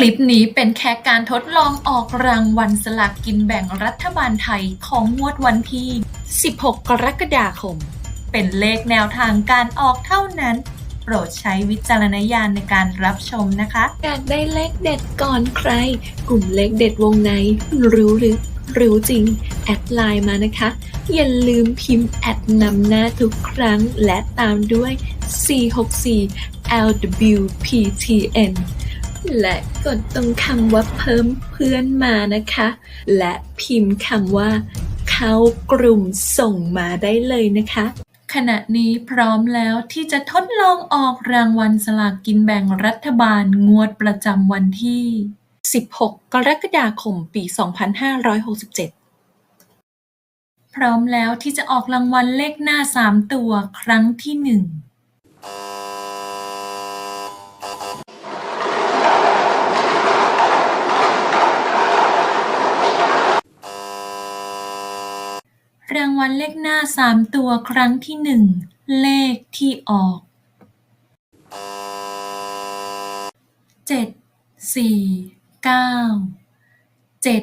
คลิปนี้เป็นแค่การทดลองออกรางวัลสลากกินแบ่งรัฐบาลไทยของงวดวันที่ 16 กรกฎาคม เป็นเลขแนวทางการออกเท่านั้น โปรดใช้วิจารณญาณในการรับชมนะคะ อยากได้เลขเด็ดก่อนใคร กลุ่มเลขเด็ดวงใน รู้หรือรู้จริง แอดไลน์มานะคะ อย่าลืมพิมพ์แอดนำหน้าทุกครั้งและตามด้วย 464 LWPTN และกดตรงคำว่าเพิ่มเพื่อนมานะคะ และพิมพ์คำว่า เข้ากลุ่มส่งมาได้เลยนะคะ ขณะนี้พร้อมแล้วที่จะทดลองออกรางวัลสลากกินแบ่งรัฐบาลงวดประจำวันที่ 16 กรกฎาคม ปี 2567 พร้อมแล้วที่จะออกรางวัลเลขหน้า 3 ตัวครั้งที่ 1 วัลเลขหน้า3ตัวครั้งที่1เลขที่ออกเจ็ดสี่เก้าเจ็ด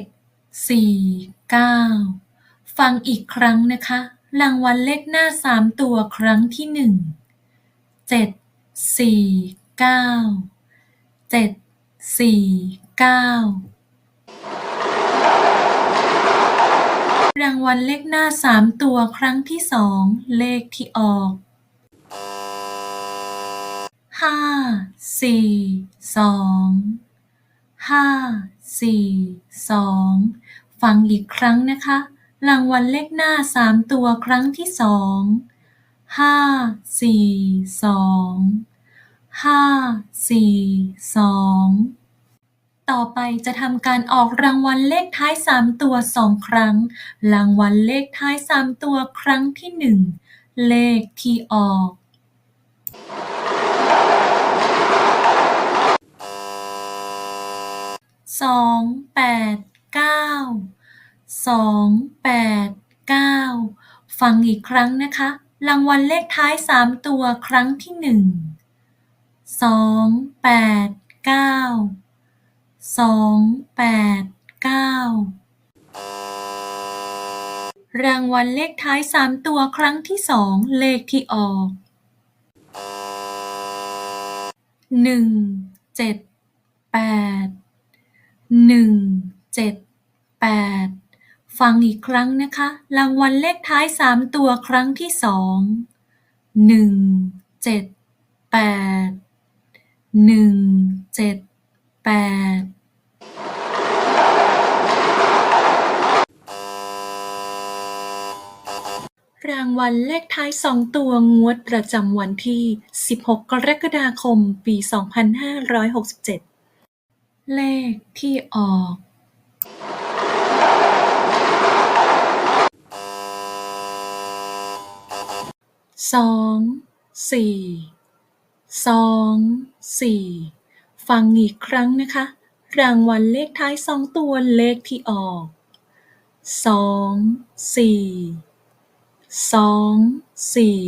สี่เก้าฟังอีกครั้งนะคะ รางวัลเลขหน้า3ตัวครั้งที่1เจ็ดสี่เก้าเจ็ดสี่เก้า รางวัลเลขหน้า3ตัวครั้งที่2เลขที่ออก ห้าสี่สองห้าสี่สองฟังอีกครั้งนะคะ รางวัลเลขหน้า3ตัวครั้งที่2ห้าสี่สองห้าสี่สอง ต่อไปจะทำการออกรางวัลเลขท้าย 3 ตัว 2 ครั้ง รางวัลเลขท้าย 3 ตัวครั้งที่ 1 เลขที่ออก สองแปดเก้าสองแปดเก้าฟังอีกครั้งนะคะ รางวัลเลขท้าย3ตัวครั้งที่1สองแปดเก้า สองแปดเก้ารางวัลเลขท้าย3ตัวครั้งที่2เลขที่ออกหนึ่งเจ็ดแปดหนึ่งเจ็ดแปดฟังอีกครั้งนะคะ รางวัลเลขท้าย3ตัวครั้งที่2หนึ่งเจ็ดแปดหนึ่งเจ็ดแปด รางวัลเลขท้าย 2 ตัวงวดประจำวันที่ 16 กรกฎาคม ปี 2567 เลขที่ออก สองสี่ สอง สี่ ฟังอีกครั้งนะคะ รางวัลเลขท้าย2ตัวเลขที่ออก สอง สี่ สองสี่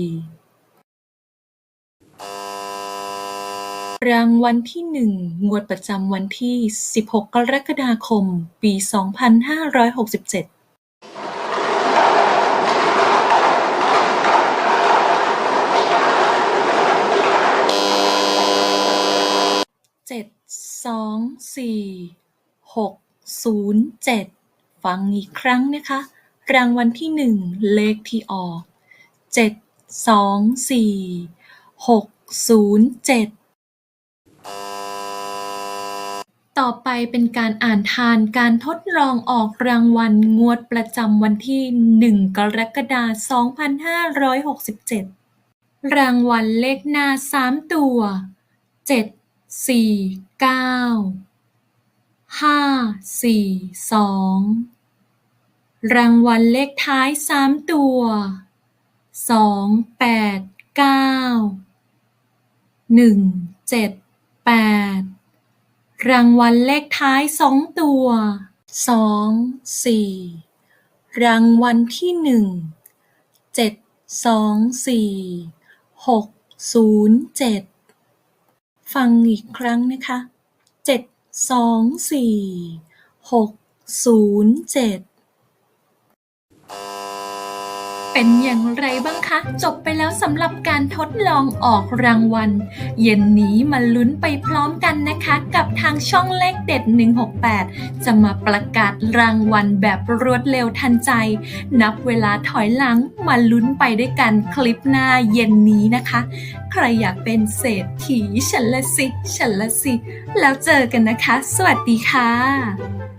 รางวัลที่หนึ่งงวดประจำวันที่ 16 กรกฎาคม ปี 2567เจ็ดสองสี่หกศูนย์เจ็ดฟังอีกครั้งนะคะ รางวัลที่หนึ่งเลขที่ออกเจ็ดสองสี่หกศูนย์เจ็ดต่อไปเป็นการอ่านทานการทดลองออกรางวัลงวดประจำวันที่ 1 กรกฎาคม 2567 รางวัลเลขหน้า 3 ตัวเจ็ดสี่เก้าห้าสี่สอง รางวัลเลขท้ายสามตัวสองแปดเก้าหนึ่งเจ็ดแปดรางวัลเลขท้ายสองตัวสองสี่รางวัลที่หนึ่งเจ็ดสองสี่หกศูนย์เจ็ดฟังอีกครั้งนะคะเจ็ดสองสี่หกศูนย์เจ็ด เป็นอย่างไรบ้างคะ จบไปแล้วสำหรับการทดลองออกรางวัล เย็นนี้มาลุ้นไปพร้อมกันนะคะ กับทางช่องเลขเด็ด 168 จะมาประกาศรางวัลแบบรวดเร็วทันใจ นับเวลาถอยหลังมาลุ้นไปด้วยกันคลิปหน้าเย็นนี้นะคะ ใครอยากเป็นเศรษฐีฉันละสิ ฉันละสิ แล้วเจอกันนะคะ สวัสดีค่ะ